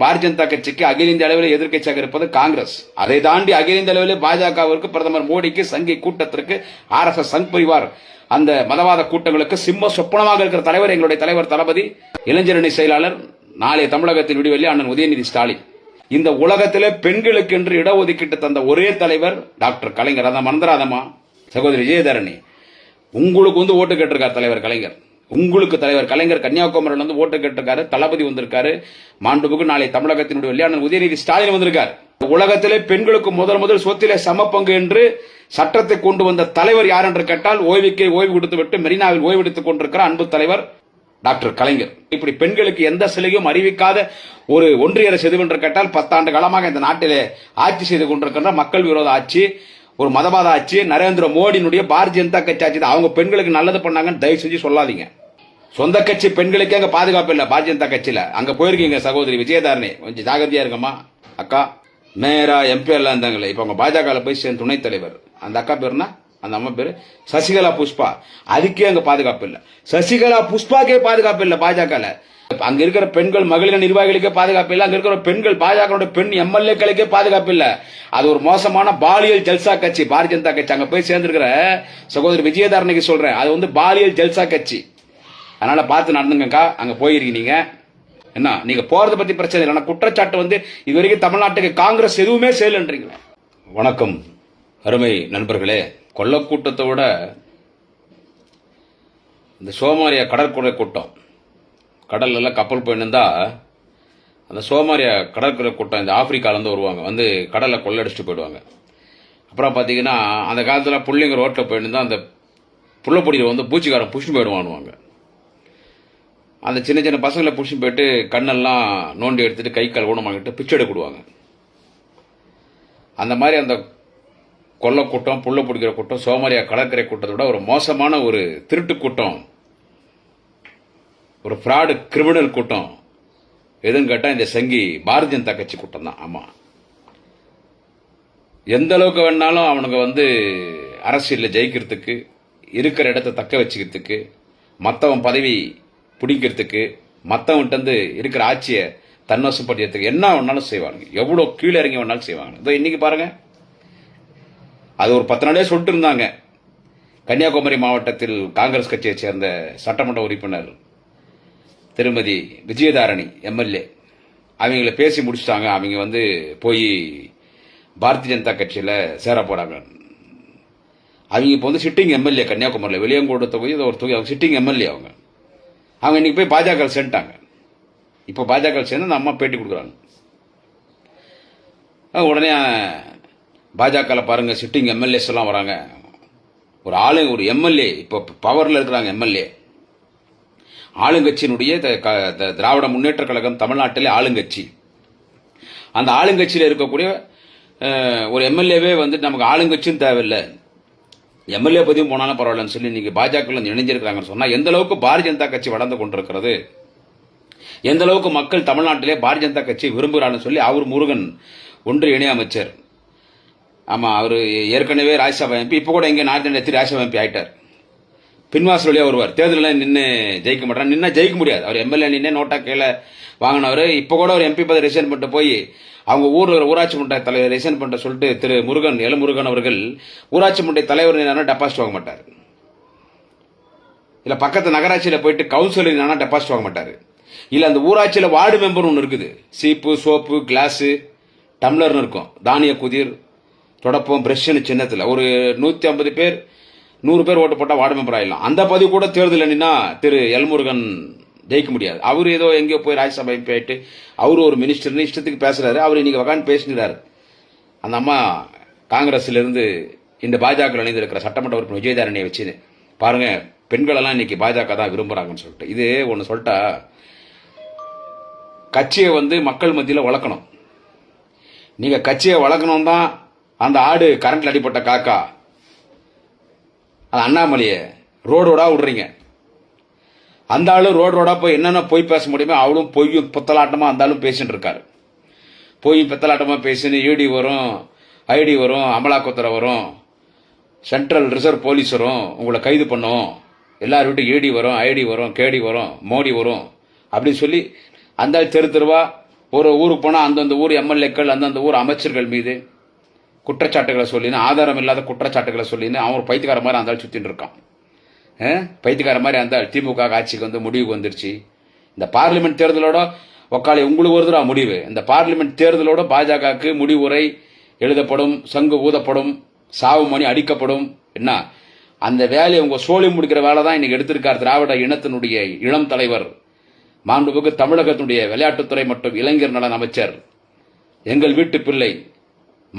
பாரதிய ஜனதா கட்சிக்கு அகில இந்திய அளவில் எதிர்கட்சியாக இருப்பது காங்கிரஸ். அதை தாண்டி அகில இந்திய அளவில் பாஜகவிற்கு பிரதமர் மோடிக்கு சங்கி கூட்டத்திற்கு R S S Sangh Parivar. அந்த மதவாத கூட்டங்களுக்கு சிம்ம சொப்பனமாக இருக்கிற தலைவர் எங்களுடைய தலைவர் தளபதி இளைஞரணி செயலாளர் நாளைய தமிழகத்தில் விடுவெளி அண்ணன் உதயநிதி ஸ்டாலின். இந்த உலகத்திலே பெண்களுக்கு என்று இடஒதுக்கீட்டு தந்த ஒரே தலைவர் டாக்டர் கலைஞர் அதை மறந்துடாதம்மா சகோதரி விஜயதரணி உங்களுக்கு வந்து ஓட்டு கேட்டிருக்கார் தலைவர் கலைஞர். உங்களுக்கு தலைவர் கலைஞர் கன்னியாகுமரியில் வந்து ஓட்டு கேட்டிருக்காரு தளபதி வந்திருக்காரு மாண்புக்கு நாளை தமிழகத்தினுடைய வெள்ளையாளர் உதயநிதி ஸ்டாலின் வந்திருக்கார். உலகத்திலே பெண்களுக்கு முதல் முதல் சொத்திலே சமப்பங்கு என்று சட்டத்தை கொண்டு வந்த தலைவர் யார் என்று கேட்டால் ஓய்வுக்கே ஓய்வு கொடுத்துவிட்டு மெரினாவில் ஓய்வெடுத்துக் கொண்டிருக்கிற அன்பு தலைவர் டாக்டர் கலைஞர். இப்படி பெண்களுக்கு எந்த சிலையும் அறிவிக்காத ஒரு ஒன்றிய அரசு எதுவென்று கேட்டால் பத்தாண்டு காலமாக இந்த நாட்டிலே ஆட்சி செய்து கொண்டிருக்கின்ற மக்கள் விரோத ஆட்சி ஒரு மதவாத ஆட்சி நரேந்திர மோடியினுடைய பாரதிய ஜனதா கட்சி ஆட்சி அவங்க பெண்களுக்கு நல்லது பண்ணாங்கன்னு தயவு செஞ்சு சொல்லாதீங்க. சொந்த கட்சி பெண்களுக்கே அங்க பாதுகாப்பு இல்ல பாரதிய ஜனதா கட்சியில. அங்க போயிருக்கீங்க சகோதரி விஜயதாரணி. கொஞ்சம் ஜாகிரதையா இருக்கம்மா அக்கா மேயரா எம்பி எல்லாம் இருந்தாங்களே. இப்ப அவங்க பாஜக போய் சேர்ந்த துணைத் தலைவர். அந்த அக்கா பேருனா அந்த அம்மா பேரு சசிகலா புஷ்பா. அதுக்கே அங்க பாதுகாப்பு இல்ல. சசிகலா புஷ்பாக்கே பாதுகாப்பு இல்ல பாஜகல. அங்க இருக்கிற பெண்கள் மகளிர் நிர்வாகிகளுக்கே பாதுகாப்பு இல்ல. அங்க இருக்கிற பெண்கள் பாஜக பெண் எம்எல்ஏக்களுக்கே பாதுகாப்பு இல்ல. அது ஒரு மோசமான பாலியல் ஜல்சா கட்சி. பாரதிய ஜனதா கட்சி அங்க போய் சேர்ந்திருக்கிற சகோதரி விஜயதாரணிக்கு சொல்றேன். அது வந்து பாலியல் ஜல்சா கட்சி. அதனால பார்த்து நடந்துங்கக்கா. அங்க போயிருக்கீங்க என்ன? நீங்க போறத பத்தி பிரச்சனை இல்லை. குற்றச்சாட்டு வந்து இது வரைக்கும் தமிழ்நாட்டுக்கு காங்கிரஸ் எதுவுமே செய்யலன்றீங்க வணக்கம். அருமை நண்பர்களே கொல்லக்கூட்டத்தை விட இந்த சோமாரியா கடற்கரை கூட்டம் கடல்ல எல்லாம் கப்பல் போயிருந்தா அந்த சோமாரியா கடற்கரை கூட்டம் இந்த ஆப்பிரிக்காலேருந்து வருவாங்க. வந்து கடலை கொள்ளடிச்சிட்டு போயிடுவாங்க. அப்புறம் பார்த்தீங்கன்னா அந்த காலத்தில் புள்ளைங்க ரோட்டில் போயிருந்தா அந்த புள்ளப்பொடியில் வந்து பூச்சிக்காரன் புஷ்டி போயிடுவானுவாங்க அந்த சின்ன சின்ன பசங்களை பிடிச்சி போயிட்டு கண்ணெல்லாம் நோண்டி எடுத்துட்டு கை கால் ஊனமாக்கிட்டு பிச்சை எடுக்கிடுவாங்க அந்த மாதிரி அந்த கொல்ல கூட்டம் புள்ள பிடிக்கிற கூட்டம் சோமாரியா கடற்கரை கூட்டத்தை விட ஒரு மோசமான ஒரு திருட்டு கூட்டம் ஒரு ஃப்ராடு கிரிமினல் கூட்டம். எதுன்னு கேட்டால் இந்த சங்கி பாரதிய ஜனதா கட்சி கூட்டம் தான். ஆமாம் எந்த அளவுக்கு வேணாலும் அவனுங்க வந்து அரசியலில் ஜெயிக்கிறதுக்கு இருக்கிற இடத்த தக்க வச்சுக்கிறதுக்கு மற்றவன் பதவி பிடிக்கிறதுக்கு மற்றவன்ட்டு இருக்கிற ஆட்சியை தன்வசப்படுத்துறதுக்கு என்ன வேணாலும் செய்வாங்க எவ்வளோ கீழே இறங்கி வேணாலும் செய்வாங்க. இதோ இன்னைக்கு பாருங்க. அது ஒரு பத்து நாளே சொல்லிட்டு இருந்தாங்க. கன்னியாகுமரி மாவட்டத்தில் காங்கிரஸ் கட்சியை சேர்ந்த சட்டமன்ற உறுப்பினர் திருமதி விஜயதாரணி எம்எல்ஏ. அவங்கள பேசி முடிச்சிட்டாங்க. அவங்க வந்து போய் பாரதிய ஜனதா கட்சியில் சேர போறாங்க அவங்க இப்போ வந்து சிட்டிங் எம்எல்ஏ கன்னியாகுமரியில். வெளியங்கோடு தொகுதி ஒரு தொகுதி. அவங்க சிட்டிங் எம்எல்ஏ அவங்க. அவங்க இன்னைக்கு போய் பாஜக சேர்ந்துட்டாங்க. இப்போ பாஜக சேர்ந்து அந்த அம்மா பேட்டி கொடுக்குறாங்க. உடனே பாஜகவில் பாருங்க சிட்டிங் எம்எல்ஏஸ் எல்லாம் வராங்க. ஒரு ஆளு ஒரு எம்எல்ஏ இப்போ பவரில் இருக்கிறாங்க எம்எல்ஏ ஆளுங்கட்சியினுடைய க- த- திராவிட முன்னேற்ற கழகம் தமிழ்நாட்டிலே ஆளுங்கட்சி. அந்த ஆளுங்கட்சியில் இருக்கக்கூடிய ஒரு எம்எல்ஏவே வந்து நமக்கு ஆளுங்கட்சியும் தேவையில்லை. எம்எல்ஏ பதிவும் போனாலும் பரவாயில்லன்னு சொல்லி நீங்கள் பாஜகவில் இணைஞ்சிருக்கிறாங்கன்னு சொன்னால் எந்த அளவுக்கு பாரதிய ஜனதா கட்சி வளர்ந்து கொண்டிருக்கிறது? எந்த அளவுக்கு மக்கள் தமிழ்நாட்டிலே பாரதிய ஜனதா கட்சி விரும்புகிறான்னு சொல்லி அவர் முருகன் ஒன்று இணையமைச்சர் ஆமாம் அவர் ஏற்கனவே ராஜ்யசபா எம்பி இப்போ கூட இங்கே நார்த் இந்தியா ராஜ்யசபா எம்பி ஆயிட்டார். பின்வாசல் வழியாக வருவார். தேர்தலில் நின்று ஜெயிக்க மாட்டார். நின்னா ஜெயிக்க முடியாது. அவர் எம்எல்ஏ நின்று நோட்டா கீழே வாங்கினவர். இப்போ கூட ஒரு எம்பி பதவி ரிசைன் பண்ணிட்டு போய் அவங்க ஊர் ஊராட்சி மன்ற தலைவர் ரிசைன் பண்ணுற சொல்லிட்டு திரு முருகன் எல. முருகன் அவர்கள் ஊராட்சி மன்ற தலைவர் டெபாசிட் வாங்க மாட்டார். இல்லை பக்கத்து நகராட்சியில் போயிட்டு கவுன்சிலர் டெபாசிட் வாங்க மாட்டார். இல்லை அந்த ஊராட்சியில் வார்டு மெம்பர் ஒன்று இருக்குது. சீப்பு சோப்பு கிளாஸு டம்ளர்னு இருக்கும். தானிய குதிர் தொடப்பம் பிரஷ்னு சின்னத்தில். ஒரு நூற்றி ஐம்பது பேர் நூறு பேர் ஓட்டு போட்டால் வார்டு மெம்பர் ஆயிடலாம். அந்த பதிவு கூட தேர்தல் நின்னா திரு எல்முருகன் ஜெயிக்க முடியாது. அவர் ஏதோ எங்கேயோ போய் ராஜ்யசபை போயிட்டு அவர் ஒரு மினிஸ்டர்னு இஷ்டத்துக்கு பேசுறாரு. அவர் இன்னைக்கு உட்காந்து பேசினார் அந்த அம்மா காங்கிரஸ்லேருந்து இந்த பாஜக இணைந்திருக்கிற சட்டமன்ற உறுப்பினர் விஜயதாரணியை வச்சு பாருங்க பெண்களெல்லாம் இன்னைக்கு பாஜக தான் விரும்புகிறாங்கன்னு சொல்லிட்டு. இது ஒன்று சொல்லிட்டா கட்சியை வந்து மக்கள் மத்தியில் வளர்க்கணும். நீங்கள் கட்சியை வளர்க்கணும் தான் அந்த ஆடு கரண்ட்ல அடிப்பட்ட காக்கா. அந்த அண்ணாமலையை ரோடு விடுறீங்க. அந்த ஆளும் ரோடு ரோடாக போய் என்னென்ன போய் பேச முடியுமோ அவளும் பொய்யும் புத்தலாட்டமாக அந்த ஆளும் பேசிட்டு இருக்காரு. போய் பித்தலாட்டமாக பேசின்னு ஈடி வரும் ஐடி வரும் அமலாக்கத்துறை வரும் சென்ட்ரல் ரிசர்வ் போலீஸ் வரும் உங்களை கைது பண்ணும் எல்லார் வீட்டும் ஈடி வரும் ஐடி வரும் கேடி வரும் மோடி வரும். அப்படின்னு சொல்லி அந்த ஆள் தெரு தெருவா ஒரு ஊருக்கு போனால் அந்தந்த ஊர் எம்எல்ஏக்கள் அந்தந்த ஊர் அமைச்சர்கள் மீது குற்றச்சாட்டுகளை சொல்லின்னு ஆதாரம் இல்லாத குற்றச்சாட்டுகளை சொல்லின்னு அவன் பைத்தியக்கார மாதிரி அந்த ஆள் சுத்தின்னு இருக்கான். பைத்தியக்கார மாதிரி அந்த திமுக ஆட்சிக்கு வந்து முடிவுக்கு வந்துருச்சு. இந்த பார்லிமெண்ட் தேர்தலோட ஒக்காளி உங்களுக்கு ஒரு தடவை முடிவு. இந்த பார்லிமெண்ட் தேர்தலோட பாஜகவுக்கு முடிவுரை எழுதப்படும் சங்கு ஊதப்படும் சாவு மணி அடிக்கப்படும். என்ன? அந்த வேலையை உங்க சோழி முடிக்கிற வேலை தான் இன்னைக்கு எடுத்திருக்கார் திராவிட இனத்தினுடைய இளம் தலைவர். மாண்புமிகு தமிழகத்தினுடைய விளையாட்டுத்துறை மற்றும் இளைஞர் நலன் அமைச்சர். எங்கள் வீட்டு பிள்ளை.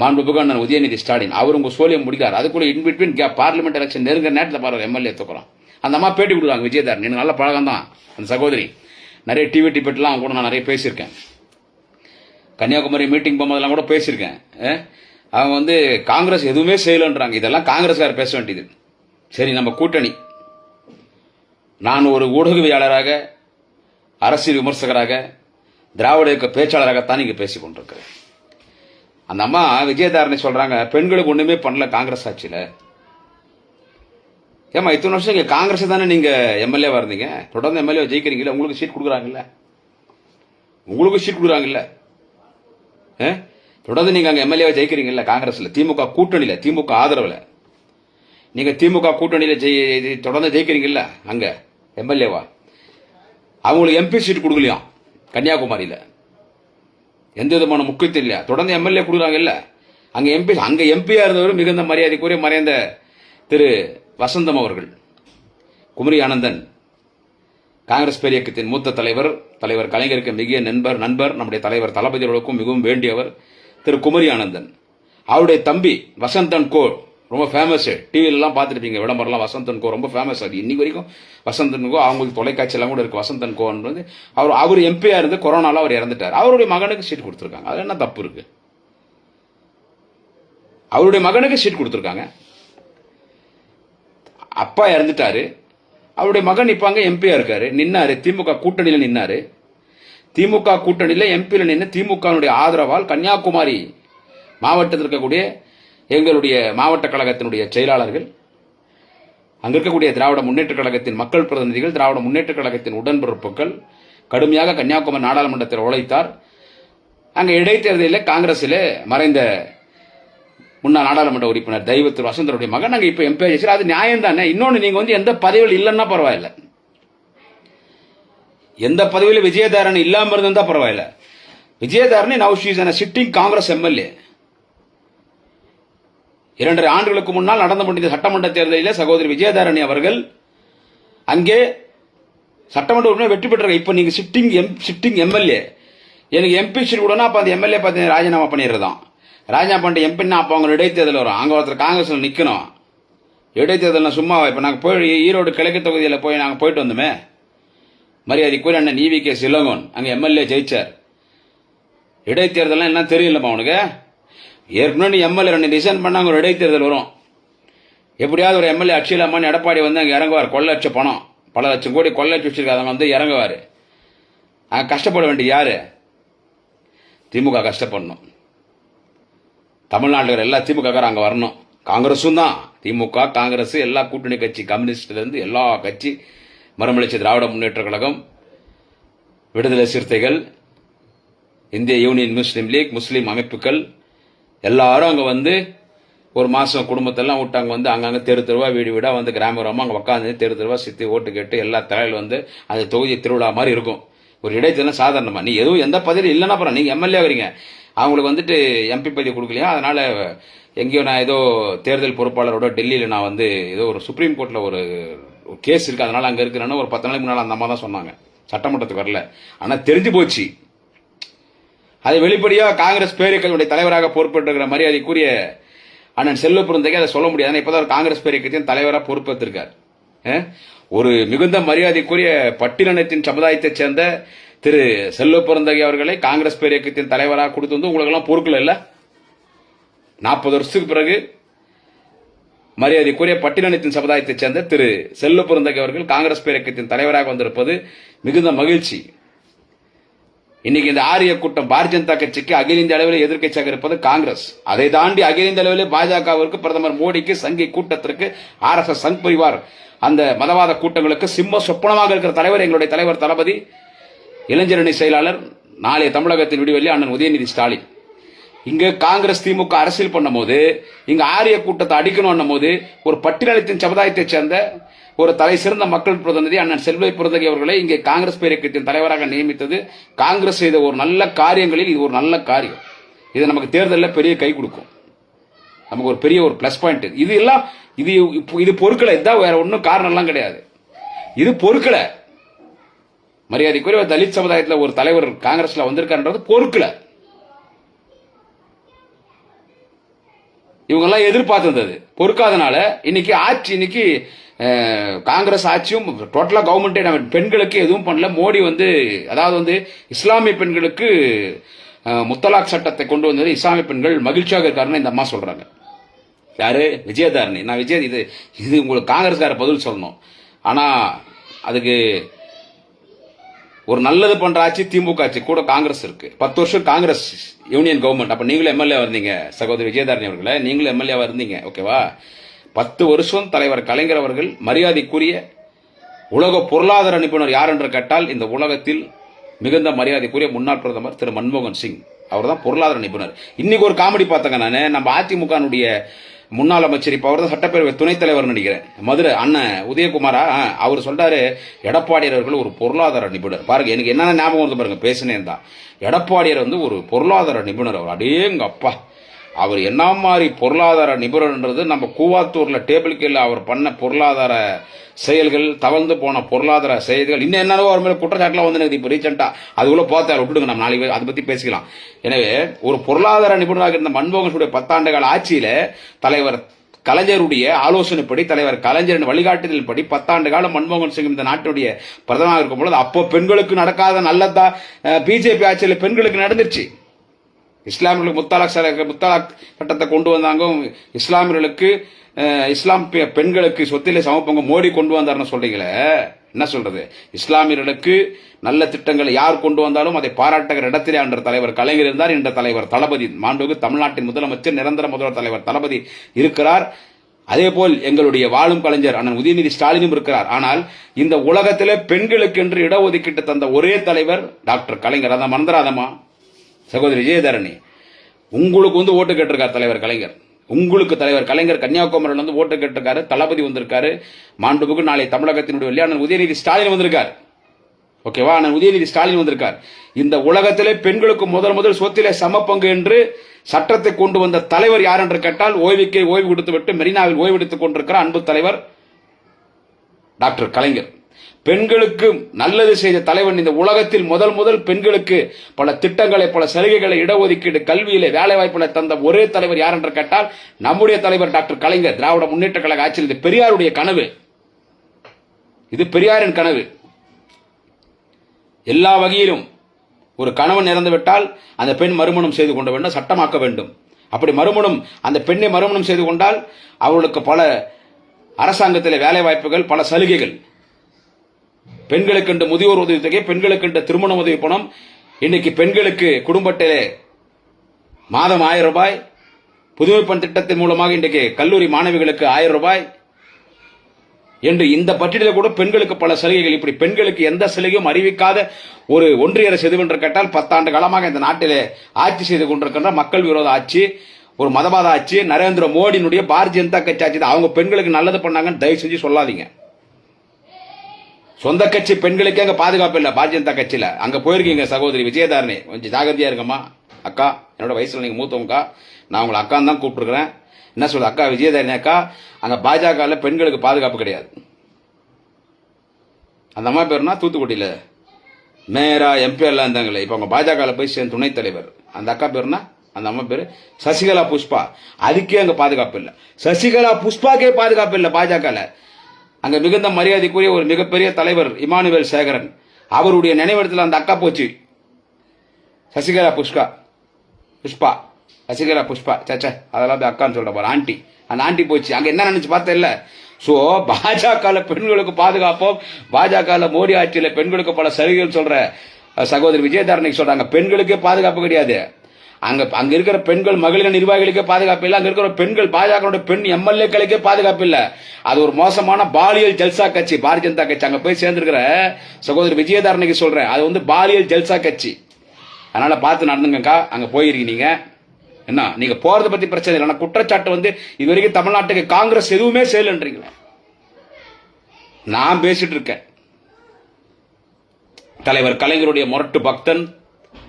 மாண்புமிகு அண்ணன் உதயநிதி ஸ்டாலின் அவர் உங்க சோழியம் முடிக்கார் அதுக்குள்ள இன்பிட்வீன் கே பார்லிமெண்ட் எலெக்ஷன் நெருங்கிற நேரத்தில் பாருங்க எம்எல்ஏ தூக்குறோம் அந்த அம்மா பேட்டி கொடுக்குறாங்க விஜயதார் எனக்கு நல்ல பழகம் தான் அந்த சகோதரி. நிறைய டிவி டிபெட்லாம் கூட நான் நிறைய பேசியிருக்கேன். கன்னியாகுமரி மீட்டிங் போகும்போதெல்லாம் கூட பேசியிருக்கேன். அவங்க வந்து காங்கிரஸ் எதுவுமே செய்யலன்றாங்க. இதெல்லாம் காங்கிரஸ்கார் பேச வேண்டியது. சரி நம்ம கூட்டணி. நான் ஒரு ஊடகவியாளராக அரசியல் விமர்சகராக திராவிட இயக்க பேச்சாளராகத்தான் இங்கே பேசிக் கொண்டிருக்கிறேன் அந்த அம்மா விஜயதாரணி சொல்றாங்க பெண்களுக்கு ஒண்ணுமே பண்ணல காங்கிரஸ் ஆட்சியில. ஏமா இத்தனை வருஷம் இங்கே காங்கிரஸ் தானே நீங்கள் எம்எல்ஏவாக இருந்தீங்க? தொடர்ந்து எம்எல்ஏ ஜெயிக்கிறீங்கல்ல? உங்களுக்கு சீட் கொடுக்குறாங்கல்ல? உங்களுக்கு சீட் கொடுக்குறாங்கல்ல? ஆ? தொடர்ந்து நீங்கள் அங்கே எம்எல்ஏ ஜெயிக்கிறீங்கல்ல காங்கிரஸில்? திமுக கூட்டணியில் திமுக ஆதரவில். நீங்கள் திமுக கூட்டணியில் ஜெயி- தொடர்ந்து ஜெயிக்கிறீங்கல்ல? அங்கே எம்எல்ஏவா அவங்களுக்கு எம்பி சீட் கொடுக்கலையாம் கன்னியாகுமரியில். எந்த விதமான முக்கியத்துவம் இல்லையா தொடர்ந்து எம்எல்ஏ கொடுக்குறாங்கல்ல. அங்க எம்பி அங்க எம்பியா இருந்தவர் மிகுந்த மரியாதைக்குரிய மறைந்த திரு வசந்தம் அவர்கள். குமரி ஆனந்தன். காங்கிரஸ் பேரியக்கத்தின் மூத்த தலைவர் தலைவர் கலைஞருக்கு மிக நண்பர் நண்பர் நம்முடைய தலைவர் தளபதிகளுக்கும் மிகவும் வேண்டியவர் திரு குமரி ஆனந்தன். அவருடைய தம்பி வசந்தன் கோ ரொம்ப ஃபேமஸ் டிவிலலாம் பார்த்துருப்பீங்க. விளம்பரம்லாம் வசந்தன் கோ ரொம்ப ஃபேமஸ் அது இன்னைக்கு வரைக்கும் வசந்தன் கோ அவங்களுக்கு தொலைக்காட்சியெல்லாம் கூட இருக்குது வசந்தன் கோன்றது அவர் அவர் எம்பியாக இருந்து கொரோனாவில் அவர் இறந்துட்டார். அவருடைய மகனுக்கு சீட் கொடுத்துருக்காங்க. அது என்ன தப்பு இருக்கு? அவருடைய மகனுக்கு சீட் கொடுத்துருக்காங்க. அப்பா இறந்துட்டாரு. அவருடைய மகன் இப்போ அங்கே எம்பியாக இருக்காரு. நின்னாரு. திமுக கூட்டணியில் நின்னாரு. திமுக கூட்டணியில் எம்பியில் நின்று திமுகனுடைய ஆதரவால் கன்னியாகுமரி மாவட்டத்தில் இருக்கக்கூடிய எங்களுடைய மாவட்ட கழகத்தினுடைய செயலாளர்கள் அங்க இருக்கக்கூடிய திராவிட முன்னேற்ற கழகத்தின் மக்கள் பிரதிநிதிகள் திராவிட முன்னேற்ற கழகத்தின் உடன்பிறப்புகள் கடுமையாக கன்னியாகுமரி நாடாளுமன்றத்தில் உழைத்தார். அங்கே இடைத்தேர்தலில் காங்கிரஸில் மறைந்த முன்னாள் நாடாளுமன்ற உறுப்பினர் தெய்வ திரு வசந்தருடைய மகன் நாங்கள் இப்போ எம்பி ஆச்சு அது நியாயம் தானே? இன்னொன்று நீங்கள் வந்து எந்த பதவியில் இல்லைன்னா பரவாயில்ல. எந்த பதவியில் விஜயதாரன் இல்லாமல் இருந்தால் பரவாயில்ல. Vijayadharani now she's sitting Congress MLA இரண்டரை ஆண்டுகளுக்கு முன்னால் நடந்து முடிந்த சட்டமன்ற தேர்தலில் சகோதரி விஜயதாரணி அவர்கள் அங்கே சட்டமன்ற உறுப்பினர் வெற்றி பெற்றாங்க இப்போ நீங்கள் சிட்டிங் எம் சிட்டிங் எம்எல்ஏ எனக்கு எம்பி சீட் கூடனா அப்போ அந்த எம்எல்ஏ பார்த்தீங்கன்னா ராஜினாமா பண்ணிடுறதான் ராஜினாமா பண்ணிட்டு எம்பின்னா அப்போ அவங்க இடைத்தேர்தல் வரும். அங்கே ஒருத்தர் காங்கிரஸில் நிற்கணும் இடைத்தேர்தல் சும்மா இப்போ நாங்கள் போய் ஈரோடு கிழக்கு தொகுதியில் போய் நாங்கள் போயிட்டு வந்தோமே. மரியாதைக்குரிய அண்ணன் ஈவி கே சிலங்கோன். அங்கே எம்எல்ஏ ஜெயிச்சார். இடைத்தேர்தல்லாம் என்ன தெரியலம்மா உனக்கு. ஏற்கனவே நீ எம்எல்ஏ ரெண்டு ரிசைன் பண்ணாங்க ஒரு இடைத்தேர்தல் வரும். எப்படியாவது ஒரு எம்எல்ஏ அக்ஷயில் எடப்பாடி வந்து அங்கே இறங்குவார் கொள்ள லட்சம் பணம். பல லட்சம் கோடி கொள்ள லட்சம் வச்சிருக்காங்க வந்து இறங்குவார். அங்கே கஷ்டப்பட வேண்டிய யார்? திமுக கஷ்டப்படணும். தமிழ்நாட்டில் எல்லா திமுக அங்கே வரணும். காங்கிரஸும் தான். திமுக காங்கிரஸ் எல்லா கூட்டணி கட்சி கம்யூனிஸ்ட்லேருந்து எல்லா கட்சி மறுமலர்ச்சி திராவிட முன்னேற்ற கழகம் விடுதலை சிறுத்தைகள் இந்திய யூனியன் முஸ்லீம் லீக் முஸ்லீம் அமைப்புகள் எல்லாரும் அங்கே வந்து ஒரு மாதம் குடும்பத்தெல்லாம் விட்டு அங்கே வந்து அங்கங்கே தெரு தெருவா வீடு வீடாக வந்து கிராம கிராமம் அங்கே உட்காந்து தெரு தெருவா சித்தி ஓட்டு கேட்டு எல்லா தலையில் வந்து அந்த தொகுதி திருவிழா மாதிரி இருக்கும். ஒரு இடைத்தேர்தல் சாதாரணமாக நீ எதுவும் எந்த பதவியும் இல்லைன்னா அப்புறம் நீங்கள் எம்எல்ஏ வரீங்க அவங்களுக்கு வந்துட்டு எம்பி பதவி கொடுக்கலையா? அதனால் எங்கேயோ நான் ஏதோ தேர்தல் பொறுப்பாளரோட டெல்லியில் நான் வந்து ஏதோ ஒரு சுப்ரீம் கோர்ட்டில் ஒரு கேஸ் இருக்குது அதனால் அங்கே இருக்கிறேன்னு ஒரு பத்து நாளைக்கு முன்னால் அந்த அம்மா தான் சொன்னாங்க. சட்டமன்றத்துக்கு வரல. ஆனால் தெரிஞ்சு போச்சு. அது வெளிப்படையா காங்கிரஸ் பேரியக்கத்தினுடைய தலைவராக பொறுப்பேற்றிருக்கிற மரியாதைக்குரிய அண்ணன் செல்வ பிறந்தகை அதை சொல்ல முடியாது. ஆனா இப்பதான் காங்கிரஸ் பேரியக்கத்தின் தலைவராக பொறுப்பேற்றிருக்கார். ஒரு மிகுந்த மரியாதைக்குரிய பட்டியலினத்தின் சமுதாயத்தைச் சேர்ந்த திரு செல்வ பிறந்தகை அவர்களை காங்கிரஸ் பேரியக்கத்தின் தலைவராக கொடுத்து வந்து உங்களுக்கு எல்லாம் பொறுக்கல இல்ல? நாற்பது வருஷத்துக்கு பிறகு மரியாதைக்குரிய பட்டியலினத்தின் சமுதாயத்தைச் சேர்ந்த திரு செல்வ பிறந்தகை அவர்கள் காங்கிரஸ் பேரியக்கத்தின் தலைவராக வந்திருப்பது மிகுந்த மகிழ்ச்சி. இன்னைக்கு இந்த ஆரிய கூட்டம் பாரதிய ஜனதா கட்சிக்கு அகில இந்திய அளவில் எதிர்கட்சியாக இருப்பது காங்கிரஸ். அதை தாண்டி அகில இந்திய அளவில் பாஜகவிற்கு பிரதமர் மோடிக்கு சங்கி கூட்டத்திற்கு R S S Sangh Parivar. அந்த மதவாத கூட்டங்களுக்கு சிம்ம சொப்பனமாக இருக்கிற தலைவர் எங்களுடைய தலைவர் தளபதி இளைஞரணி செயலாளர் நாளைய தமிழகத்தின் விடுவெளி அண்ணன் உதயநிதி ஸ்டாலின். இங்க காங்கிரஸ் திமுக அரசியல் பண்ணும்போது இங்க ஆரிய கூட்டத்தை அடிக்கணும் போது ஒரு பட்டியலத்தின் சமுதாயத்தைச் சேர்ந்த ஒரு தலை சிறந்த மக்கள் பிரதிநிதி அண்ணன் செல்வை பிறந்தகி அவர்களை இங்கே காங்கிரஸ் பேரியக்கத்தின் தலைவராக நியமித்தது. காங்கிரஸ் செய்த ஒரு நல்ல காரியங்களில் இது ஒரு நல்ல காரியம். இது நமக்கு தேர்தலில் பெரிய கை கொடுக்கும். நமக்கு ஒரு பெரிய ஒரு பிளஸ் பாயிண்ட் இது எல்லாம் இது இது பொருட்களை இதான் வேற ஒன்றும் காரணம் எல்லாம் கிடையாது. இது பொருட்களை மரியாதைக்குரிய தலித் சமுதாயத்தில் ஒரு தலைவர் காங்கிரஸ்ல வந்திருக்காருன்றது பொருட்களை இவங்கெல்லாம் எதிர்பார்த்திருந்தது. பொறுக்காதனால இன்னைக்கு ஆட்சி இன்னைக்கு காங்கிரஸ் ஆட்சியும் டோட்டலாக கவர்மெண்ட்டே நம்ம பெண்களுக்கு எதுவும் பண்ணல. மோடி வந்து அதாவது வந்து இஸ்லாமிய பெண்களுக்கு முத்தலாக் சட்டத்தை கொண்டு வந்தது இஸ்லாமிய பெண்கள். மகிழ்ச்சியாக இருக்காருன்னு இந்த அம்மா சொல்கிறாங்க யாரு? விஜயதாரணி. நான் விஜய் இது இது உங்களுக்கு காங்கிரஸ்கார பதில் சொல்லணும். ஆனால் அதுக்கு ஒரு நல்லது பண்ற ஆட்சி திமுக ஆட்சி கூட காங்கிரஸ் இருக்கு. பத்து வருஷம் காங்கிரஸ் யூனியன் கவர்மெண்ட் அப்ப நீங்களும் எம்எல்ஏ இருந்தீங்க சகோதரி விஜயதாரணி அவர்களே. நீங்களும் எம்எல்ஏவா இருந்தீங்க ஓகேவா பத்து வருஷம் தலைவர் கலைஞர் அவர்கள் மரியாதைக்குரிய உலக பொருளாதார நிபுணர் யார் என்று கேட்டால் இந்த உலகத்தில் மிகுந்த மரியாதைக்குரிய முன்னாள் பிரதமர் திரு மன்மோகன் சிங். அவர் தான் பொருளாதார நிபுணர். இன்னைக்கு ஒரு காமெடி பார்த்தங்க நான். நம்ம அதிமுகனுடைய முன்னாள் அமைச்சர் இப்போ அவர் தான் சட்டப்பேரவை துணைத் தலைவர் நினைக்கிறேன். மதுரை அண்ணன் உதயகுமாரா அவர் சொல்றாரு எடப்பாடியார் அவர்கள் ஒரு பொருளாதார நிபுணர். பாருங்க எனக்கு என்னென்ன ஞாபகம் வந்து பாருங்க பேசினேன் தான். எடப்பாடியார் வந்து ஒரு பொருளாதார நிபுணர் அவர். அடேங்க அப்பா அவர் என்ன மாதிரி பொருளாதார நிபுணர்ன்றது நம்ம கூவாத்தூரில் டேபிள் கீழ அவர் பண்ண பொருளாதார செயல்கள் தவழ்ந்து போன பொருளாதார செயல்கள் இன்னும் என்னவோ அவர் மேலே குற்றச்சாட்டுலாம் வந்து எனக்கு இப்போ ரீசெண்டாக அதுக்குள்ள பார்த்து விட்டுடுங்க நம்ம நாளைக்கு அதை பற்றி பேசிக்கலாம். எனவே ஒரு பொருளாதார நிபுணராக இருந்த மன்மோகனுடைய பத்தாண்டு கால ஆட்சியில் தலைவர் கலைஞருடைய ஆலோசனைப்படி தலைவர் கலைஞரின் வழிகாட்டுதல் படி பத்தாண்டு காலம் மன்மோகன் சிங் இந்த நாட்டுடைய பிரதமராக இருக்கும் பொழுது அப்போ பெண்களுக்கு நடக்காத நல்லதா பிஜேபி ஆட்சியில் பெண்களுக்கு நடந்துருச்சு. இஸ்லாமியர்களுக்கு முத்தாலாக் சட்ட- முத்தாலாக் சட்டத்தை கொண்டு வந்தாங்க இஸ்லாமியர்களுக்கு இஸ்லாம் பெ- பெண்களுக்கு சொத்திலே சமப்பங்க மோடி கொண்டு வந்தாருன்னு சொல்றீங்களே? என்ன சொல்றது? இஸ்லாமியர்களுக்கு நல்ல திட்டங்களை யார் கொண்டு வந்தாலும் அதை பாராட்டுகிற இடத்திலே அன்ற தலைவர் கலைஞர் இருந்தார். என்ற தலைவர் தளபதி மாண்புக்கு தமிழ்நாட்டின் முதலமைச்சர் நிரந்தர முதல்வர் தலைவர் தளபதி இருக்கிறார். அதேபோல் எங்களுடைய வாழும் கலைஞர் அண்ணன் உதயநிதி ஸ்டாலினும் இருக்கிறார். ஆனால் இந்த உலகத்திலே பெண்களுக்கு என்று இடஒதுக்கீட்டு தந்த ஒரே தலைவர் டாக்டர் கலைஞர். அதான் மறந்துடாதம்மா சகோதரி விஜயதரணி உங்களுக்கு வந்து ஓட்டு கேட்டிருக்கார் தலைவர் கலைஞர். உங்களுக்கு தலைவர் கலைஞர் கன்னியாகுமரியில் வந்து ஓட்டு கேட்டிருக்காரு தளபதி வந்திருக்காரு மாண்புக்கு நாளை தமிழகத்தினுடைய வெளியான உதயநிதி ஸ்டாலின் வந்திருக்கார். ஓகேவா? அண்ணன் உதயநிதி ஸ்டாலின் வந்திருக்கார். இந்த உலகத்திலே பெண்களுக்கு முதல் முதல் சொத்திலே சமப்பங்கு என்று சட்டத்தை கொண்டு வந்த தலைவர் யார் என்று கேட்டால் ஓய்வுக்கே ஓய்வு கொடுத்துவிட்டு மெரினாவில் ஓய்வெடுத்துக் கொண்டிருக்கிற அன்பு தலைவர் டாக்டர் கலைஞர். பெண்களுக்கு நல்லது செய்த தலைவன் இந்த உலகத்தில் முதல் முதல் பெண்களுக்கு பல திட்டங்களை பல சலுகைகளை இடஒதுக்கீடு கல்வியிலே வேலை வாய்ப்புகளை தந்த ஒரே தலைவர் யார் என்று கேட்டால் நம்முடைய தலைவர் டாக்டர் கலைஞர். திராவிட முன்னேற்ற கழக ஆட்சியில் இது பெரியாருடைய கனவு. இது பெரியாரின் கனவு. எல்லா வகையிலும் ஒரு கணவன் இறந்துவிட்டால் அந்த பெண் மறுமணம் செய்து கொண்டு வேண்டும் சட்டமாக்க வேண்டும். அப்படி மறுமணம் அந்த பெண்ணை மறுமணம் செய்து கொண்டால் அவர்களுக்கு பல அரசாங்கத்தில் வேலை வாய்ப்புகள் பல சலுகைகள். பெண்களுக்கு முதியோர் உதவி தொகை பெண்களுக்கு திருமண உதவி பணம். இன்னைக்கு பெண்களுக்கு குடும்பத்திலே மாதம் ஆயிரம் ரூபாய் புதுமை பெண் திட்டத்தின் மூலமாக இன்றைக்கு கல்லூரி மாணவிகளுக்கு ஆயிரம் ரூபாய். என்று இந்த பட்டியலில் கூட பெண்களுக்கு பல சலுகைகள். இப்படி பெண்களுக்கு எந்த சலுகையும் அறிவிக்காத ஒரு ஒன்றிய அரசு எதுவென்று என்று கேட்டால் பத்தாண்டு காலமாக இந்த நாட்டிலே ஆட்சி செய்து கொண்டிருக்கின்ற மக்கள் விரோத ஆட்சி ஒரு மதவாத ஆட்சி. நரேந்திர மோடியினுடைய பாரதிய ஜனதா கட்சி ஆட்சி அவங்க பெண்களுக்கு நல்லது பண்ணாங்கன்னு தயவு செஞ்சு சொல்லாதீங்க. சொந்த கட்சி பெண்களுக்கே அங்க பாதுகாப்பு இல்ல பாரதிய ஜனதா கட்சியில. அங்க போயிருக்கீங்க சகோதரி விஜயதாரணி. கொஞ்சம் ஜாகிரதையா இருக்கம்மா. அக்கா என்னோட வயசுல நீங்க மூத்தவங்கக்கா நான் உங்களை அக்கான்னு தான் கூப்பிட்டுருக்கிறேன். என்ன சொல்றது அக்கா விஜயதாரணி அக்கா அங்க பாஜகவில் பெண்களுக்கு பாதுகாப்பு கிடையாது. அந்த அம்மா பேருனா தூத்துக்குடியில. மேயரா எம்பி எல்லாம் இருந்தாங்களே இப்போ அவங்க பாஜகவில் போய் சேர்ந்த துணைத் தலைவர். அந்த அக்கா பேருனா அந்த அம்மா பேரு சசிகலா புஷ்பா. அதுக்கே அங்க பாதுகாப்பு இல்லை. சசிகலா புஷ்பாக்கே பாதுகாப்பு இல்லை பாஜகவில் அங்க மிகுந்த மரியாதைக்குரிய ஒரு மிகப்பெரிய தலைவர் இமானுவேல் சேகரன். அவருடைய நினைவிடத்தில் அந்த அக்கா போச்சு. சசிகலா புஷ்கா. புஷ்பா. சசிகலா புஷ்பா. சச்சா அதெல்லாம் போய் அக்கான்னு சொல்ற பாரு ஆண்டி. அந்த ஆண்டி போச்சு. அங்க என்ன நினைச்சு பார்த்தேன் இல்ல? சோ பாஜக பெண்களுக்கு பாதுகாப்போம். பாஜக மோடி ஆட்சியில பெண்களுக்கு பல சலுகைகள் சொல்ற சகோதரி விஜயதாரணிக்கு சொல்றாங்க. பெண்களுக்கே பாதுகாப்பு கிடையாது. அங்க அங்க இருக்கிற பெண்கள் மகளிர் நிர்வாகிகளுக்கே பாதுகாப்பு இல்லை. அங்க இருக்கிற பெண்கள் பாஜக பெண் எம்எல்ஏக்களுக்கே பாதுகாப்பு இல்லை. அது ஒரு மோசமான பாலியல் ஜல்சா கட்சி. பாரதிய ஜனதா கட்சி அங்க போய் சேர்ந்திருக்கிற சகோதரி விஜயதாரணைக்கு சொல்றேன். அது வந்து பாலியல் ஜல்சா கட்சி. அதனால பார்த்து நடந்துங்கக்கா. அங்க போயிருக்கீங்க என்ன? நீங்க போறத பத்தி பிரச்சனை இல்லை. குற்றச்சாட்டு வந்து இது வரைக்கும் தமிழ்நாட்டுக்கு காங்கிரஸ் எதுவுமே செய்யலன்றீங்களா. நான் பேசிட்டு இருக்கேன். தலைவர் கலைஞருடைய முரட்டு பக்தன்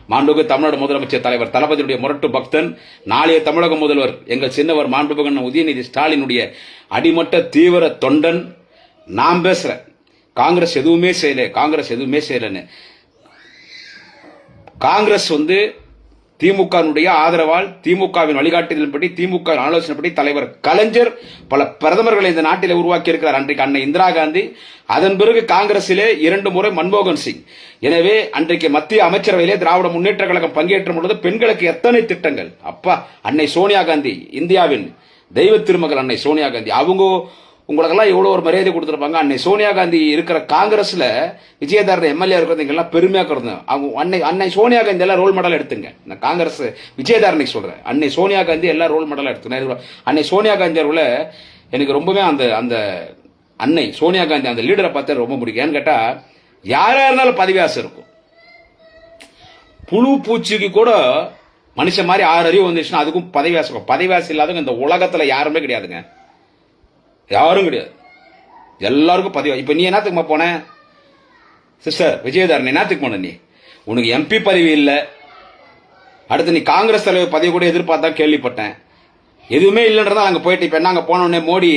மாண்புமிகு தமிழ்நாடு முதலமைச்சர் தலைவர் தளபதியுடைய முரட்டு பக்தன் நாளைய தமிழக முதல்வர் எங்கள் சின்னவர் மாண்புமிகு உதயநிதி ஸ்டாலினுடைய அடிமட்ட தீவிர தொண்டன். நான் பேசுறேன். காங்கிரஸ் எதுவுமே செய்யல காங்கிரஸ் எதுவுமே செய்யலன்னு. காங்கிரஸ் வந்து திமுகவினுடைய ஆதரவால் திமுகவின் வழிகாட்டுதலின்படி திமுக ஆலோசனைப்படி தலைவர் கலைஞர் பல பிரதமர்களை இந்த நாட்டில் உருவாக்கியிருக்கிறார். அன்றைக்கு அன்னை இந்திரா காந்தி அதன் பிறகு காங்கிரசிலே இரண்டு முறை மன்மோகன் சிங். எனவே அன்றைக்கு மத்திய அமைச்சரவையிலே திராவிட முன்னேற்ற கழகம் பங்கேற்றும் பொழுது பெண்களுக்கு எத்தனை திட்டங்கள்? அப்பா அன்னை சோனியா காந்தி இந்தியாவின் தெய்வ திருமகள் அன்னை சோனியா காந்தி. அவங்க உங்களுக்கெல்லாம் இவ்வளோ ஒரு மரியாதை கொடுத்துருப்பாங்க. அன்னை சோனியா காந்தி இருக்கிற காங்கிரஸில் விஜயதாரன் எம்எல்ஏ இருக்கிறது எல்லாம் பெருமையாக இருந்தோம் அவங்க அன்னை அன்னை சோனியா காந்தி எல்லாம் ரோல் மாடலாக எடுத்துங்க. நான் காங்கிரஸ் விஜயதாரனை சொல்கிறேன் அன்னை சோனியா காந்தி எல்லாம் ரோல் மாடலாக எடுத்துங்க. அன்னை சோனியா காந்தி அவர்கள எனக்கு ரொம்பவே அந்த அந்த அன்னை சோனியா காந்தி அந்த லீடரை பார்த்து ரொம்ப பிடிக்கும். ஏன்னு கேட்டால் யாராக இருந்தாலும் பதவி ஆசை இருக்கும். புழு பூச்சிக்கு கூட மனுஷன் மாதிரி ஆறு அறிவு வந்துச்சுன்னா அதுக்கும் பதவி ஆசை இருக்கும். பதவி ஆசை இல்லாதவங்க இந்த உலகத்தில் யாருமே கிடையாதுங்க. யாரும் கிடையாது. எல்லாருக்கும் பதிவு இப்போ நீ என்னத்துக்குமா போன? சிஸ்டர் விஜயதாரன் என்னத்துக்கு போன நீ? உனக்கு எம்பி பதவி இல்லை. அடுத்து நீ காங்கிரஸ் தலைவர் பதவி கூட எதிர்பார்த்தா கேள்விப்பட்டேன். எதுவுமே இல்லைன்றதா அங்கே போயிட்டு இப்போ என்ன அங்கே போன உடனே மோடி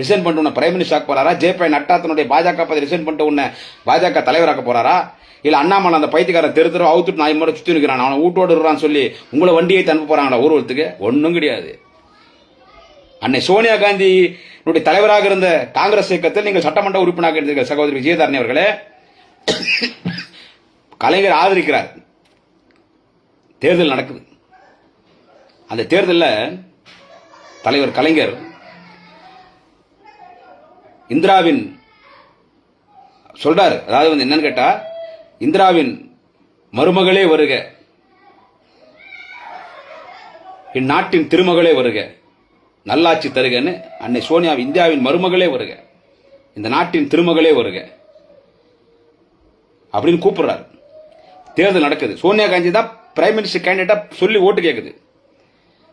ரிசைன் பண்ணிட்டு உன்னை பிரைம் மினிஸ்டர் ஆக்க போறாரா? ஜேபி நட்டாத்தனுடைய பாஜக பதவி ரிசைன் பண்ணிட்டு உன்னை பாஜக தலைவராக்க போறாரா? இல்லை அண்ணாமலை அந்த பைத்தியக்காரன் தெரு தெரு அவுத்துட்டு நாய் முறை சுற்றி நிற்கிறான் அவனை வீட்டோடு இருறான்னு சொல்லி உங்களை வண்டியை தனுப்ப போறாங்களா ஊர்வலத்துக்கு. ஒன்றும் கிடையாது. அன்னை சோனியா காந்தி தலைவராக இருந்த காங்கிரஸ் இயக்கத்தில் நீங்கள் சட்டமன்ற உறுப்பினராக இருந்தீர்கள் சகோதரி விஜயதாரணி அவர்களே. கலைஞர் ஆதரிக்கிறார். தேர்தல் நடக்குது. அந்த தேர்தலில் தலைவர் கலைஞர் இந்திராவின் சொல்றாரு. அதாவது வந்து என்னன்னு கேட்டா இந்திராவின் மருமகளே வருக. இந்நாட்டின் திருமகளே வருக. நல்லாட்சி தருகன்னு அன்னை சோனியா இந்தியாவின் மருமகளே வருக. இந்த நாட்டின் திருமகளே வருக. அப்படின்னு கூப்பிடுறாரு. தேர்தல் நடக்குது. சோனியா காந்தி தான் பிரைம் மினிஸ்டர் கேண்டிடேட்டா சொல்லி ஓட்டு கேட்குது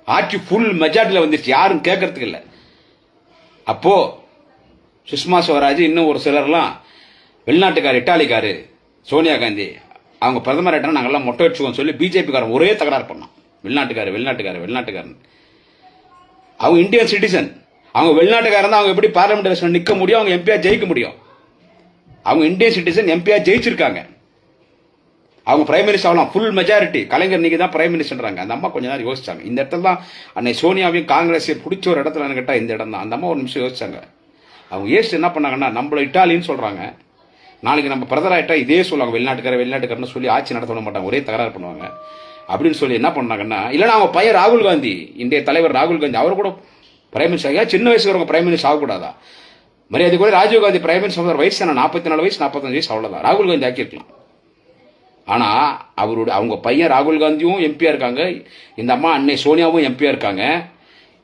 ஆட்சி ஃபுல் மெஜாரிட்டியில் வந்துருச்சு. யாரும் கேட்கறதுக்கு இல்லை. அப்போ சுஷ்மா ஸ்வராஜ் இன்னும் ஒரு சிலர்லாம் வெளிநாட்டுக்கார் இட்டாலிக்காரு சோனியா காந்தி. அவங்க பிரதமர் ஆகிட்டா நாங்கள்லாம் மொட்டை வச்சுக்கோன்னு சொல்லி பிஜேபிக்காரன் ஒரே தகராறு பண்ணோம் வெளிநாட்டுக்காரு வெளிநாட்டுக்காரு வெளிநாட்டுக்காரன் அவங்க இந்தியன் சிட்டிசன் அவங்க வெளிநாட்டுக்காரன் தான் அவங்க எப்படி பார்லமெண்ட் எலெக்ஷன் நிற்க முடியும் அவங்க எம்பியா ஜெயிக்க முடியும். அவங்க இந்தியன் சிட்டிசன் எம்பியா ஜெயிச்சிருக்காங்க. அவங்க பிரைம் மினிஸ்டர் ஆகலாம் ஃபுல் மெஜாரிட்டி கலைஞர் நீங்கள் தான் பிரைம் மினிஸ்டர்ன்றாங்க அந்த அம்மா கொஞ்ச நேரம் யோசிச்சாங்க. இந்த இடத்துல தான் அன்னை சோனியாவையும் காங்கிரஸையும் பிடிச்ச ஒரு இடத்துல கேட்டால் இந்த இடம் தான். அந்த அம்மா ஒரு நிமிஷம் யோசிச்சாங்க. அவங்க ஏஸ்ட் என்ன பண்ணாங்கன்னா நம்மள இட்டாலின்னு சொல்கிறாங்க நாளைக்கு நம்ம பிரதர் ஆகிட்டா இதே சொல்லுவாங்க. வெளிநாட்டுக்கார வெளிநாட்டுக்காரன்னு சொல்லி ஆட்சி நடத்த விட மாட்டாங்க. ஒரே தகராறு பண்ணுவாங்க. அப்படின்னு சொல்லி என்ன பண்ணாங்கன்னா இல்லைன்னா அவங்க பையன் ராகுல் காந்தி இந்திய தலைவர் ராகுல் காந்தி அவர் கூட பிரைம் மினிஸ்டர் ஆகியா சின்ன வயசுக்கு பிரைம் மினிஸ்டர் ஆகக்கூடாதா? மரியாதை கூட ராஜீவ் காந்தி பிரைம் மினிஸ்டர் வயசு என்ன? நாற்பத்தி நாலு வயசு நாற்பத்தஞ்சு வயசு அவ்வளோதான் ராகுல் காந்தி ஆக்கியிருக்கலாம். ஆனால் அவருடைய அவங்க பையன் ராகுல் காந்தியும் எம்பியாக இருக்காங்க. இந்த அம்மா அன்னை சோனியாவும் எம்பியாக இருக்காங்க.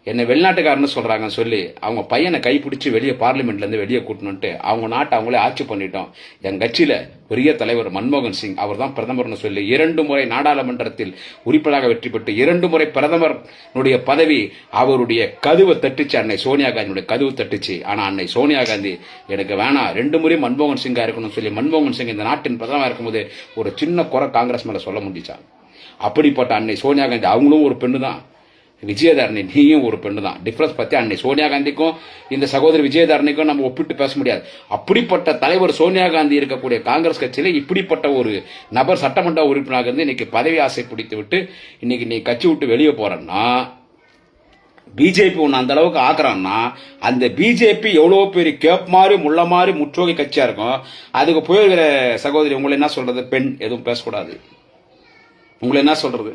என்னை வெளிநாட்டுக்காரன்னு சொல்கிறாங்கன்னு சொல்லி அவங்க பையனை கைப்பிடிச்சி வெளியே பார்லிமெண்ட்லேருந்து வெளியே கூட்டணுன்ட்டு அவங்க நாட்டை அவங்களே ஆட்சி பண்ணிட்டோம். என் கட்சியில் பெரிய தலைவர் மன்மோகன் சிங் அவர் தான் பிரதமர்னு சொல்லி இரண்டு முறை நாடாளுமன்றத்தில் உறுப்பினராக வெற்றி பெற்று இரண்டு முறை பிரதமருடைய பதவி அவருடைய கதவை தட்டுச்சு அன்னை சோனியா காந்தியுடைய கதவு தட்டுச்சு. ஆனால் அன்னை சோனியா காந்தி எனக்கு வேணாம் ரெண்டு முறை மன்மோகன் சிங்காக இருக்கணும்னு சொல்லி மன்மோகன் சிங் இந்த நாட்டின் பிரதமராக இருக்கும்போது ஒரு சின்ன குறை காங்கிரஸ் மேலே சொல்ல முடிச்சா அப்படிப்பட்ட அன்னை சோனியா காந்தி அவங்களும் ஒரு பெண்ணு தான் விஜயதாரணி நீயும் ஒரு பெண்ணு தான். டிஃப்ரென்ஸ் பற்றி அன்னை சோனியா காந்திக்கும் இந்த சகோதரி விஜயதாரணிக்கும் நம்ம ஒப்பிட்டு பேச முடியாது. அப்படிப்பட்ட தலைவர் சோனியா காந்தி இருக்கக்கூடிய காங்கிரஸ் கட்சியில் இப்படிப்பட்ட ஒரு நபர் சட்டமன்ற உறுப்பினராக இருந்து இன்னைக்கு பதவி ஆசை பிடித்து விட்டு இன்னைக்கு நீ கட்சி விட்டு வெளியே போறன்னா பிஜேபி ஒன்று அந்த அளவுக்கு ஆக்குறான்னா அந்த பிஜேபி எவ்வளோ பெரிய கேப் மாதிரி முள்ள மாதிரி முற்றோகை கட்சியாக இருக்கும் அதுக்கு போயிருக்கிற சகோதரி உங்களை என்ன சொல்றது? பெண் எதுவும் பேசக்கூடாது. உங்களை என்ன சொல்றது?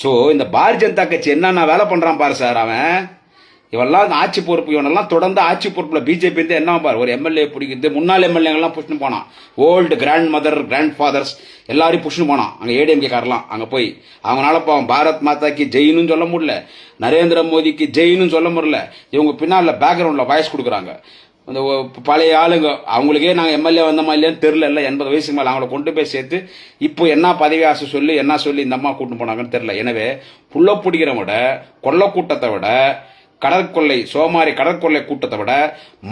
ஸோ இந்த பாரதிய ஜனதா கட்சி என்னென்ன வேலை பண்ணுறான் பாரு சார் அவன். இவெல்லாம் ஆட்சி பொறுப்பு இவனெல்லாம் தொடர்ந்து ஆட்சி பொறுப்பில் பிஜேபி இருந்து என்ன பாரு ஒரு எம்எல்ஏ பிடிக்குது முன்னாள் எம்எல்ஏங்கெல்லாம் புஷ்னு போனான் old grandmother grandfathers எல்லாரையும் புஷ்னு போனான். அங்கே ஏடிஎம்கே காரலாம் அங்கே போய். அவங்களால பாவம் பாரத் மாதாக்கு ஜெயின்னு சொல்ல முடியல. நரேந்திர மோடிக்கு ஜெயின்னு சொல்ல முடியல. இவங்க பின்னால் பேக்ரவுண்டில் வாய்ஸ் கொடுக்குறாங்க. அந்த பழைய ஆளுங்க அவங்களுக்கே நாங்கள் எம்எல்ஏ வந்தோமா இல்லையான்னு தெரில இல்லை எண்பது வயசுக்கு மேலே அவங்கள கொண்டு போய் சேர்த்து இப்போ என்ன பதவி ஆசை சொல்லி என்ன சொல்லி இந்த அம்மா கூட்டு போனாங்கன்னு தெரில எனவே புள்ள பிடிக்கிறவங்க விட கொள்ள கூட்டத்தை விட கடற்கொள்ளை சோமாரி கடற்கொள்ளை கூட்டத்தை விட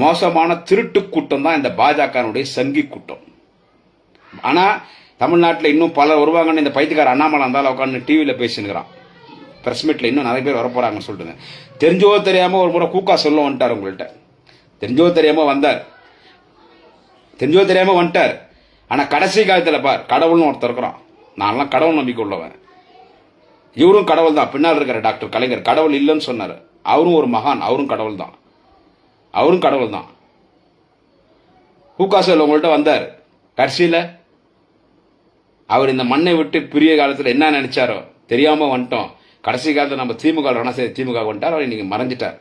மோசமான திருட்டு கூட்டம் தான் இந்த பாஜகனுடைய சங்கி கூட்டம். ஆனால் தமிழ்நாட்டில் இன்னும் பலர் வருவாங்கன்னு இந்த பைத்தியக்கார அண்ணாமலை இருந்தாலும் உட்காந்து டிவியில் பேசினுக்கிறான். பிரஸ் மீட்டில் இன்னும் நிறைய பேர் வரப்போகிறாங்கன்னு சொல்லிட்டுங்க தெரிஞ்சோ தெரியாமல் ஒரு முறை கூக்கா சொல்ல வந்துட்டார் உங்கள்கிட்ட தெரிஞ்சோ தெரியாமல் வந்தார். தெரிஞ்சோ தெரியாம வந்துட்டார். ஆனால் கடைசி காலத்தில் பார் கடவுள்னு ஒருத்தர் இருக்கிறான். நான்லாம் கடவுள் நம்பிக்கை உள்ளவன் இவரும் கடவுள் தான். பின்னால் இருக்கிற டாக்டர் கலைஞர் கடவுள் இல்லைன்னு சொன்னார். அவரும் ஒரு மகான் அவரும் கடவுள் தான். அவரும் கடவுள் தான். பூக்காசல் உங்கள்கிட்ட வந்தார். கடைசியில் அவர் இந்த மண்ணை விட்டு பிரிய காலத்தில் என்ன நினைச்சாரோ தெரியாமல் வந்துட்டோம். கடைசி காலத்தில் நம்ம திமுக ரணசேரி திமுக வந்துட்டார். அவர் இன்னைக்கு மறைஞ்சிட்டார்.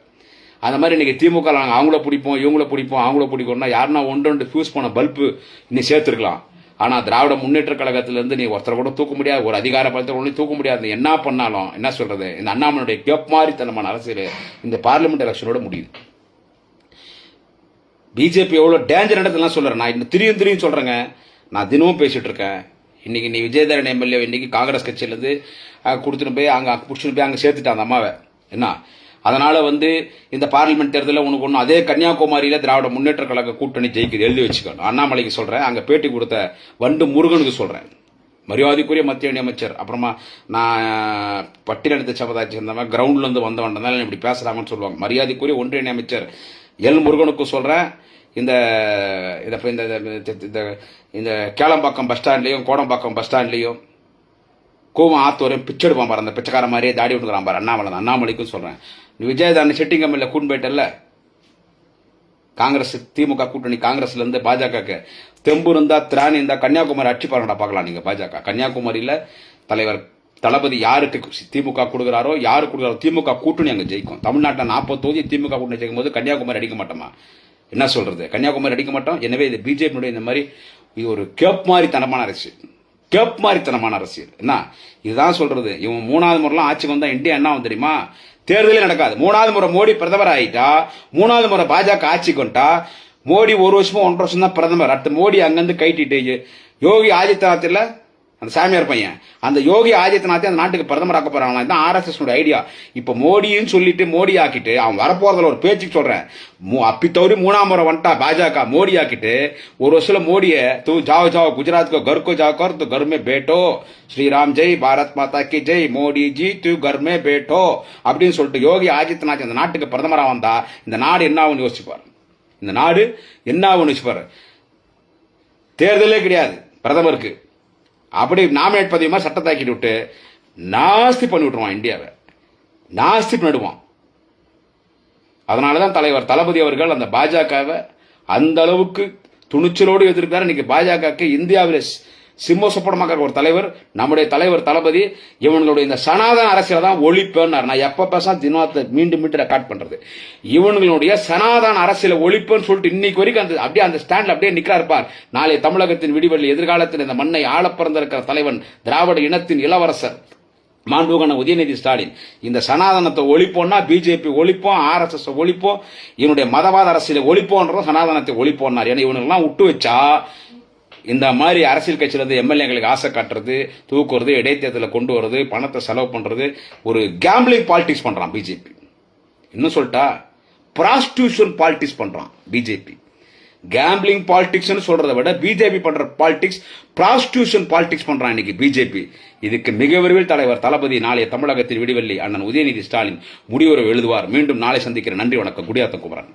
அந்த மாதிரி இன்னைக்கு திமுக நாங்கள் அவங்கள பிடிப்போம் இவங்கள பிடிப்போம் அவங்கள பிடிக்கணும்னா யாருன்னா ஒன்று ரெண்டு ஃபியூஸ் பண்ண பல்பு இன்னும் சேர்த்துருக்கலாம். ஆனால் திராவிட முன்னேற்ற கழகத்திலேருந்து நீ ஒருத்தரை கூட தூக்க முடியாது ஒரு அதிகார பலத்தை ஒன்றும் தூக்க முடியாது. என்ன பண்ணாலும் என்ன சொல்கிறது இந்த அண்ணாமனுடைய கேப் மாதிரித்தனமான அரசியல் இந்த பார்லிமெண்ட் எலெக்ஷனோட முடியுது. பிஜேபி எவ்வளோ டேஞ்சர் இடத்துலாம் சொல்கிறேன் நான் இன்னும் திரியும் திரியும் சொல்கிறேங்க நான் தினமும் பேசிகிட்டு இருக்கேன். இன்றைக்கி நீ விஜயதரன் எம்எல்ஏ இன்றைக்கி காங்கிரஸ் கட்சியிலேருந்து கொடுத்துட்டு போய் அங்கே பிடிச்சிட்டு போய் அங்கே சேர்த்துட்டான் அந்த அம்மாவை. என்ன? அதனால் வந்து இந்த பார்லிமெண்ட் தேர்தலில் உனக்கு ஒன்று அதே கன்னியாகுமரியில் திராவிட முன்னேற்ற கழக கூட்டணி ஜெயிக்குது எழுதி வச்சுக்கணும். அண்ணாமலைக்கு சொல்கிறேன் அங்கே பேட்டி கொடுத்த வண்டு முருகனுக்கு சொல்கிறேன் மரியாதைக்குரிய மத்திய இணையமைச்சர் அப்புறமா நான் பட்டியலெடுத்த சமுதாயத்தை சேர்ந்தவன் கிரவுண்ட்லேருந்து இருந்து வந்தவன் இப்படி பேசுறாங்கன்னு சொல்லுவாங்க. மரியாதைக்குரிய ஒன்றிய இணையமைச்சர் எல் முருகனுக்கு சொல்கிறேன் இந்த இந்த இந்த இந்த- இந்த கேளம்பாக்கம் பஸ் ஸ்டாண்ட்லேயும் கோடம்பாக்கம் பஸ் ஸ்டாண்ட்லேயும் கோவம் ஆத்தோரையும் பிச்சை எடுப்பான் பாரு அந்த பிச்சைக்கார மாதிரியே தாடி விட்டுக்கிறான் பாரு அண்ணாமலை அண்ணாமலைக்கும் சொல்கிறேன் விஜயதான செட்டிங்கம்மில் கூட்டு போயிட்டல்ல? காங்கிரஸ் திமுக கூட்டணி காங்கிரஸ்ல இருந்து தெம்பு இருந்தா திராணி இருந்தா கன்னியாகுமரி அடிச்சு பாருங்கடா பார்க்கலாம் நீங்க பாஜக. கன்னியாகுமரியில தலைவர் தளபதி யாருக்கு திமுக கொடுக்குறாரோ யாரு கொடுக்குறாரோ திமுக கூட்டணி அங்கே ஜெயிக்கும். தமிழ்நாட்டில் நாற்பது தொகுதி திமுக கூட்டணி ஜெயிக்கும் போது கன்னியாகுமரி அடிக்க மாட்டோமா? என்ன சொல்றது? கன்னியாகுமரி அடிக்க மாட்டோம். எனவே இது பிஜேபியுடைய இந்த மாதிரி இது ஒரு கேப் மாதிரி தனமான அரசியல். கேப் மாதிரி தனமான அரசியல். என்ன? இதுதான் சொல்றது. இவன் மூணாவது முறைலாம் ஆட்சிக்கு வந்தா இந்தியா என்ன ஆகும் தெரியுமா? தேர்தலே நடக்காது. மூணாவது முறை மோடி பிரதமர் ஆயிட்டா மூணாவது முறை பாஜக ஆட்சி கொண்டா மோடி ஒரு வருஷமோ ஒன்றரை வருஷம் தான் பிரதமர். அடுத்து மோடி அங்கிருந்து கைட்டிட்டு யோகி ஆதித்யநாத் அந்த சாமியார் பையன். அந்த யோகி ஆதித்யநாத்தை அந்த நாட்டுக்கு பிரதமர் ஆக்க போறாங்களா இதான் ஆர்எஸ்எஸ் ஐடியா. இப்போ மோடின்னு சொல்லிட்டு மோடி ஆக்கிட்டு அவன் வரப்போறதுல ஒரு பேச்சுக்கு சொல்றேன். அப்பி தவறி மூணாம் முறை வந்துட்டா பாஜக மோடி ஆக்கிட்டு ஒரு வருஷம் மோடியை தூ ஜாவோ ஜாவோ குஜராத்கோ கர்கோ ஜாக்கோர் தூ கர்மே பேட்டோ. ஸ்ரீராம் ஜெய் பாரத் மாதா கி ஜெய் மோடி ஜி தூ கர்மே பேட்டோ. அப்படின்னு சொல்லிட்டு யோகி ஆதித்யநாத் அந்த நாட்டுக்கு பிரதமராக வந்தா இந்த நாடு என்ன ஆகும்னு யோசிச்சுப்பார் இந்த நாடு என்ன ஆகும்னு யோசிச்சுப்பார் தேர்தலே கிடையாது பிரதமருக்கு. அப்படி நாமினேட் பதிவுமா சட்டத்தாக்கிட்டு விட்டு நாஸ்தி பண்ணி விட்டுருவான் இந்தியாவை. நாஸ்தி பண்ணிடுவான். அதனால தான் தலைவர் தளபதி அவர்கள் அந்த பாஜகவை அந்த அளவுக்கு துணிச்சலோடு எதிர்க்கிறார். இன்னைக்கு பாஜகவுக்கு இந்தியாவில் சிம்ம சொப்பனமாக ஒரு தலைவர் நம்முடைய தலைவர் தளபதி இவங்களுடைய இந்த சனாதன அரசியலை தான் ஒழிப்பேன்னார். நான் எப்போ பேச தினத்தை மீண்டும் மீண்டும் ரெக்கார்ட் பண்ணுறது இவங்களுடைய சனாதன அரசியலை ஒழிப்புன்னு சொல்லிட்டு இன்னைக்கு வரைக்கும் அந்த அப்படியே அந்த ஸ்டாண்ட்ல அப்படியே நிற்கிறார் பார். நாளை தமிழகத்தின் விடிவெளி எதிர்காலத்தில் இந்த மண்ணை ஆள பிறந்திருக்கிற தலைவன் திராவிட இனத்தின் இளவரசர் மாண்புகன உதயநிதி ஸ்டாலின். இந்த சனாதனத்தை ஒழிப்போம்னா பிஜேபி ஒழிப்போம் ஆர்எஸ்எஸ் ஒழிப்போம் இவனுடைய மதவாத அரசியலை ஒழிப்போன்றதும் சனாதனத்தை ஒழிப்போம்னார். ஏன்னா இவனுக்கெல்லாம் விட்டு வச்சா இந்த மாதிரி அரசியல் கட்சியிலேருந்து எம்எல்ஏங்களுக்கு ஆசை காட்டுறது தூக்குறது இடைத்தேர்தலில் கொண்டு வர்றது பணத்தை செலவு பண்ணுறது ஒரு கேம்பிளிங் பாலிடிக்ஸ் பண்ணுறான் பிஜேபி இன்னும் சொல்லிட்டா ப்ராஸ்டியூஷன் பாலிடிக்ஸ் பண்ணுறான் பிஜேபி கேம்பிளிங் பாலிடிக்ஸ்னு சொல்கிறத விட பிஜேபி பண்ற பாலிடிக்ஸ் ப்ராஸ்டியூஷன் பாலிடிக்ஸ் பண்றான் இன்னைக்கு பிஜேபி இதுக்கு மிக விரைவில் தலைவர் தளபதி நாளைய தமிழகத்தில் விடிவெள்ளி அண்ணன் உதயநிதி ஸ்டாலின் முடிவுரை எழுதுவார். மீண்டும் நாளை சந்திக்கிற நன்றி வணக்கம். குடியாத்த குமரன்.